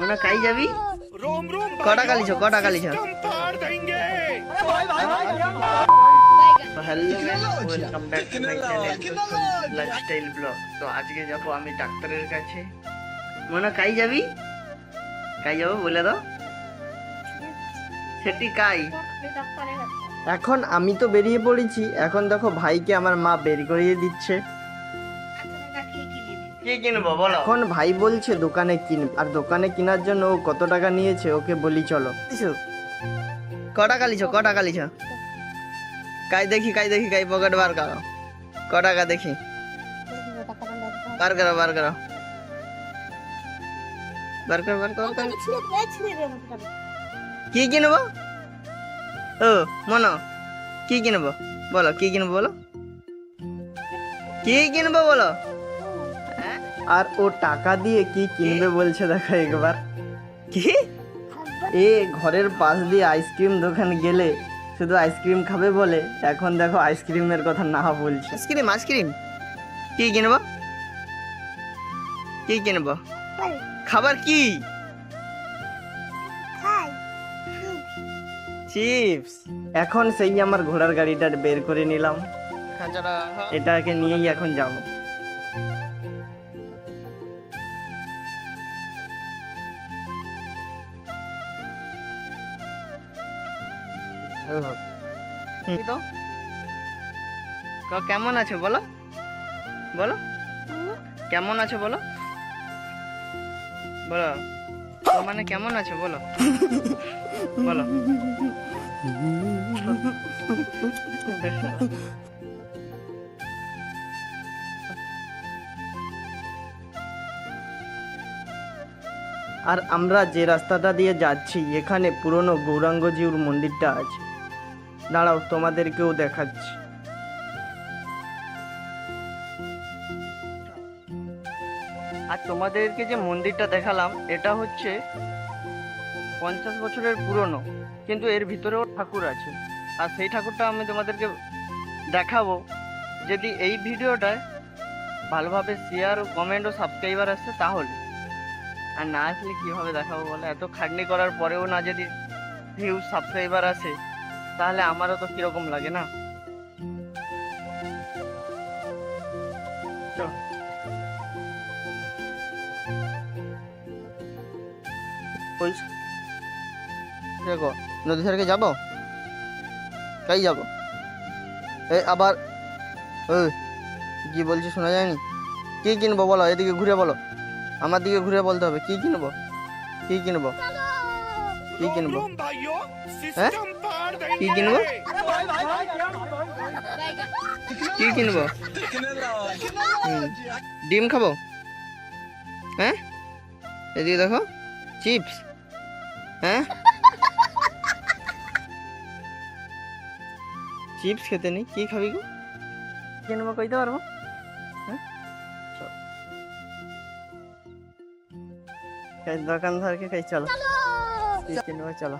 মনে কাই যাবি? কটা কালিছ কটা গালি hello welcome back to lifestyle blog তো আজকে যাব আমি ডাক্তারের কাছে। মনে কাই যাবি? কাই যাব বলে দাও। সেটি কাই? এখন আমি তো বেরিয়ে পড়েছি। এখন দেখো ভাইকে আমার মা বের করিয়ে দিচ্ছে। কি কিনবো বলো? এখন ভাই বলছে দোকানে কিন আর দোকানে কেনার জন্য ও কত টাকা নিয়েছে ওকে বলি চলো। ক টাকা লিছো ক টাকা লিছো? কাই দেখি কাই দেখি কাই পকেট বার করো। ক টাকা দেখি বার করো। বার করো বার কর বার কর। কি কিনবো? ও মনো কি কিনবো? বলো কি কিনবো বলো? কি কিনবো বলো? আর ও টাকা দিয়ে কি কিনবে বলছে দেখো একবার। কি? এ ঘরের পাশ দিয়ে আইসক্রিম দোকান গেলে শুধু আইসক্রিম খাবে বলে এখন দেখো আইসক্রিমের কথা না বলছে। Ice cream ice cream. কি কিনবো? কি কিনবো? খাবার কি? চিপস। এখন সেই আমার ঘোড়ার গাড়িটা বের করে নিলাম। এটাকে নিয়েই এখন যাব। তো কেমন আছে বলো? বলো। কেমন আছে বলো? বলো। মানে কেমন আছে বলো? বলো। আর আমরা যে রাস্তাটা দিয়ে যাচ্ছি এখানে পুরনো গৌরাঙ্গজিউর মন্দিরটা আছে। দাঁড়াও, তোমাদেরকেও দেখাচ্ছি। আর তোমাদেরকে যে মন্দিরটা দেখালাম, এটা হচ্ছে পঞ্চাশ বছরের পুরনো, কিন্তু এর ভিতরেও ঠাকুর আছে। আর সেই ঠাকুরটা আমি তোমাদেরকে দেখাবো। যদি এই ভিডিওটায় ভালোভাবে শেয়ার ও কমেন্ট ও সাবস্ক্রাইবার আসছে তাহলে। আর না আসলে কীভাবে দেখাবো বলে? এত খাটনি করার পরেও না যদি ভিউ সাবস্ক্রাইবার আসে তাহলে আমারও তো কীরকম লাগে না? দেখো নদী সারকে যাব? তাই যাব। এই আবার কি বলছি শোনা যায়নি? কি কিনবো বলো এদিকে ঘুরে বলো। আমার দিকে ঘুরে বলতে হবে কি কিনবো? কি কিনবো? কি কিনবো? হ্যাঁ? কি কিনবো? কি কিনবো? ডিম খাব? হ্যাঁ? এদিকে দেখো চিপস। হ্যাঁ? চিপস খেতে নেই কি খাবি গো? কিনবো কইতে পারব? হ্যাঁ? দোকানদারকে খাই চলো। কিনবো চলো।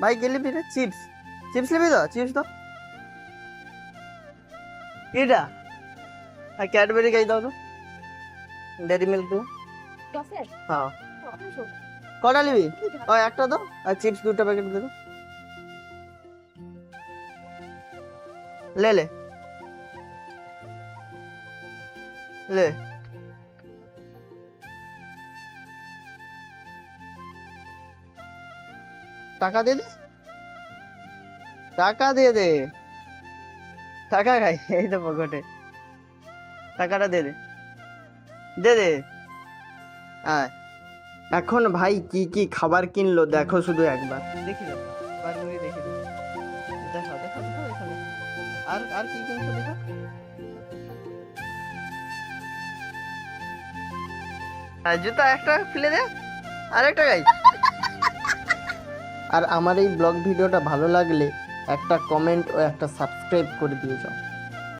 ভাই কে নিবি রে চিপস। চিপস নিবি তো? চিপস তো। এটা। আর ক্যাডবেরি খাই দাও তো। ডেরি মিল্ক তো হ্যাঁ। কটা নিবি? ও একটা তো আর চিপস দুটো প্যাকেট দে লে লে। লে। টাকা দে দে। টাকা দিয়ে দে। টাকা খাই, এই তো পকেটে। টাকাটা দে দে। দে দে। এখন ভাই কি কি খাবার কিনলো দেখো শুধু একবার। দেখি দাও বার করে দেখি দেখো দেখো দেখো এখানে। আর আর কি কিনছো দেখো? জুতা একটা ফেলে দে। আর একটা গাই। আর আমার এই ব্লগ ভিডিওটা ভালো লাগলে একটা কমেন্ট ও একটা সাবস্ক্রাইব করে দিয়ে যাও।